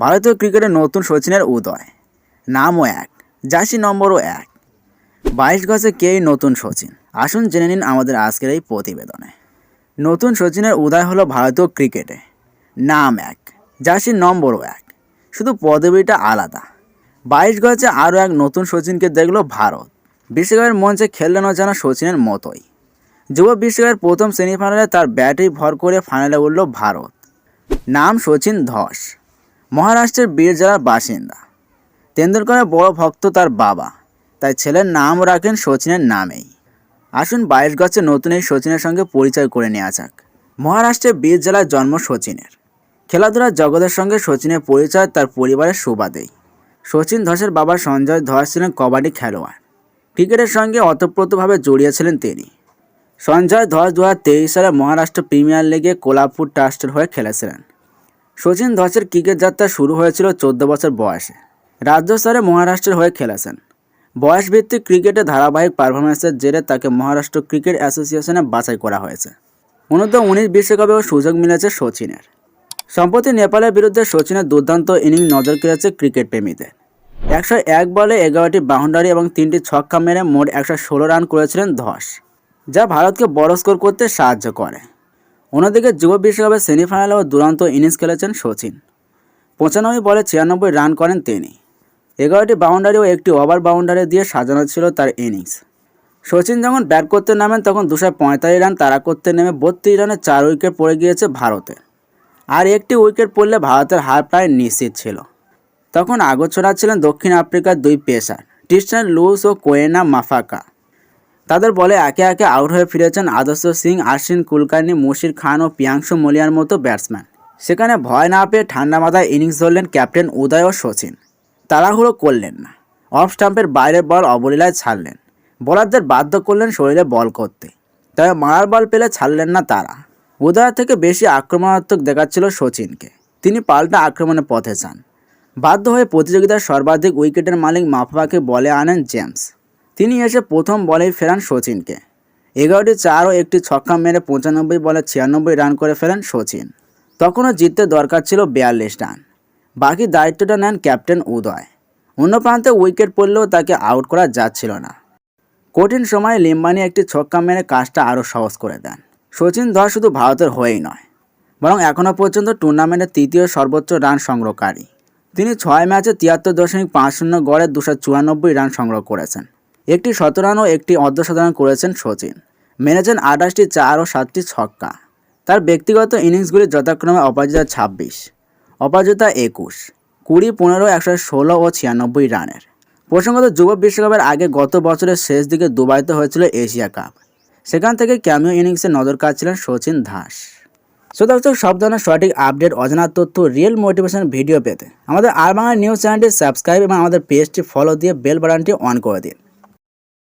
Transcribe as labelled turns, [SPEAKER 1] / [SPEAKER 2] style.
[SPEAKER 1] ভারতীয় ক্রিকেটে নতুন সচিনের উদয়। নামও এক, জার্সি নম্বরও এক। বাইশ গজে কে এই নতুন সচিন? আসুন জেনে নিন আমাদের আজকের এই প্রতিবেদনে। নতুন সচিনের উদয় হলো ভারতীয় ক্রিকেটে। নাম এক জার্সির নম্বরও এক। শুধু পদবিটা আলাদা। বাইশ গজে আরও এক নতুন সচিনকে দেখল ভারত। বিশ্বকাপের মঞ্চে খেললেনও যেন সচিনের মতোই। যুব বিশ্বকাপের প্রথম সেমিফাইনালে তার ব্যাটেই ভর করে ফাইনালে উঠল ভারত। নাম সচিন ধস। মহারাষ্ট্রের বীর জেলার বাসিন্দা। তেন্ডুলকরের বড় ভক্ত তার বাবা। তাই ছেলের নাম রাখেন সচিনের নামেই। আসুন বাইশ গছে নতুন এই সচিনের সঙ্গে পরিচয় করে নেওয়া যাক। মহারাষ্ট্রের বীর জেলার জন্ম সচিনের খেলাধুলার জগতের সঙ্গে সচিনের পরিচয় তার পরিবারের সুবাদেই সচিন ধসের বাবা সঞ্জয় ধস ছিলেন কবাডি খেলোয়াড়। ক্রিকেটের সঙ্গে অতপ্রতভাবে জড়িয়েছিলেন তিনি। সঞ্জয় ধস দুহাজার তেইশ সালে মহারাষ্ট্র প্রিমিয়ার লিগে কোলাপুর ট্রাস্টের হয়ে খেলেছিলেন। সচিন ধসের ক্রিকেট যাত্রা শুরু হয়েছিল চোদ্দ বছর বয়সে। রাজ্য স্তরে মহারাষ্ট্রের হয়ে খেলেছেন। বয়সভিত্তিক ক্রিকেটে ধারাবাহিক পারফরমেন্সের জেরে তাকে মহারাষ্ট্র ক্রিকেট অ্যাসোসিয়েশনে বাছাই করা হয়েছে। অনূর্ধ্ব উনিশ বিশ্বকাপেও সুযোগ মিলেছে সচিনের সম্প্রতি নেপালের বিরুদ্ধে সচিনের দুর্দান্ত ইনিংস নজর কেড়েছে ক্রিকেট প্রেমীদের একশো এক বলে এগারোটি বাউন্ডারি এবং তিনটি ছক্কা মেরে মোট একশো ষোলো রান করেছিলেন ধস, যা ভারতকে বড় স্কোর করতে সাহায্য করে। অন্যদিকে যুব বিশ্বকাপের সেমিফাইনালেও দুরন্ত ইনিংস খেলেছেন সচিন পঁচানব্বই বলে ছিয়ানব্বই রান করেন তিনি। এগারোটি বাউন্ডারি ও একটি ওভার বাউন্ডারি দিয়ে সাজানো ছিল তার ইনিংস। সচিন যখন ব্যাট করতে নামেন, তখন দুশো পঁয়তাল্লিশ রান তারা করতে নেমে বত্রিশ রানে চার উইকেট পড়ে গিয়েছে ভারতে। আর একটি উইকেট পড়লে ভারতের হার প্রায় নিশ্চিত ছিল। তখন আগোছড়া ছিলেন দক্ষিণ আফ্রিকার দুই পেসার টিস্টান লুস ও কোয়েনা মাফাকা। তাদের বলে একে একে আউট হয়ে ফিরেছেন আদর্শ সিং, আশ্বিন কুলকার্নি, মুশির খান ও পিয়াংশু মলিয়ার মতো ব্যাটসম্যান। সেখানে ভয় না পেয়ে ঠান্ডা মাথায় ইনিংস ধরলেন ক্যাপ্টেন উদয় ও সচিন তাড়াহুড়ো করলেন না। অফ স্টাম্পের বাইরের বল অবলীলায় ছাড়লেন। বোলারদের বাধ্য করলেন শরীরে বল করতে। তবে মারার বল পেলে ছাড়লেন না তারা। উদয় থেকে বেশি আক্রমণাত্মক দেখাচ্ছিল সচিনকে তিনি পাল্টা আক্রমণের পথে চান বাধ্য হয়ে প্রতিযোগিতার সর্বাধিক উইকেটের মালিক মাফাকে বলে আনেন জেমস। তিনি এসে প্রথম বলেই ফেরান সচিনকে এগারোটি চার ও একটি ছক্কা মেরে পঁচানব্বই বলে ছিয়ানব্বই রান করে ফেলেন সচিন তখনও জিততে দরকার ছিল বিয়াল্লিশ রান। বাকি দায়িত্বটা নেন ক্যাপ্টেন উদয়। অন্য প্রান্তে উইকেট পড়লেও তাকে আউট করা যাচ্ছিল না। কঠিন সময়ে লিম্বানি একটি ছক্কা মেরে কাজটা আরও সহজ করে দেন। সচিন ধর শুধু ভারতের হয়েই নয়, বরং এখনও পর্যন্ত টুর্নামেন্টের তৃতীয় সর্বোচ্চ রান সংগ্রহকারী। তিনি ছয় ম্যাচে তিয়াত্তর দশমিক পাঁচ শূন্য গড়ে দুশো চুরানব্বই রান সংগ্রহ করেছেন। একটি শতরান ও একটি অর্ধশতরান করেছেন সচিন মেনেছেন আঠাশটি চার ও সাতটি ছক্কা। তার ব্যক্তিগত ইনিংসগুলি যথাক্রমে অপরাজিতা ছাব্বিশ, অপরাজিতা একুশ, কুড়ি, পনেরো, একশো ষোলো ও ছিয়ানব্বই রানের। প্রসঙ্গত যুব বিশ্বকাপের আগে গত বছরের শেষ দিকে দুবাইতে হয়েছিল এশিয়া কাপ। সেখান থেকে ক্যামিও ইনিংসে নজর কাটছিলেন সচিন ধাস সো সব ধরনের সঠিক আপডেট, অজানা তথ্য রিয়েল মোটিভেশন ভিডিও পেতে আমাদের আর বাংলা নিউজ চ্যানেলটি সাবস্ক্রাইব এবং আমাদের পেজটি ফলো দিয়ে বেল বাটনটি অন করে দিন।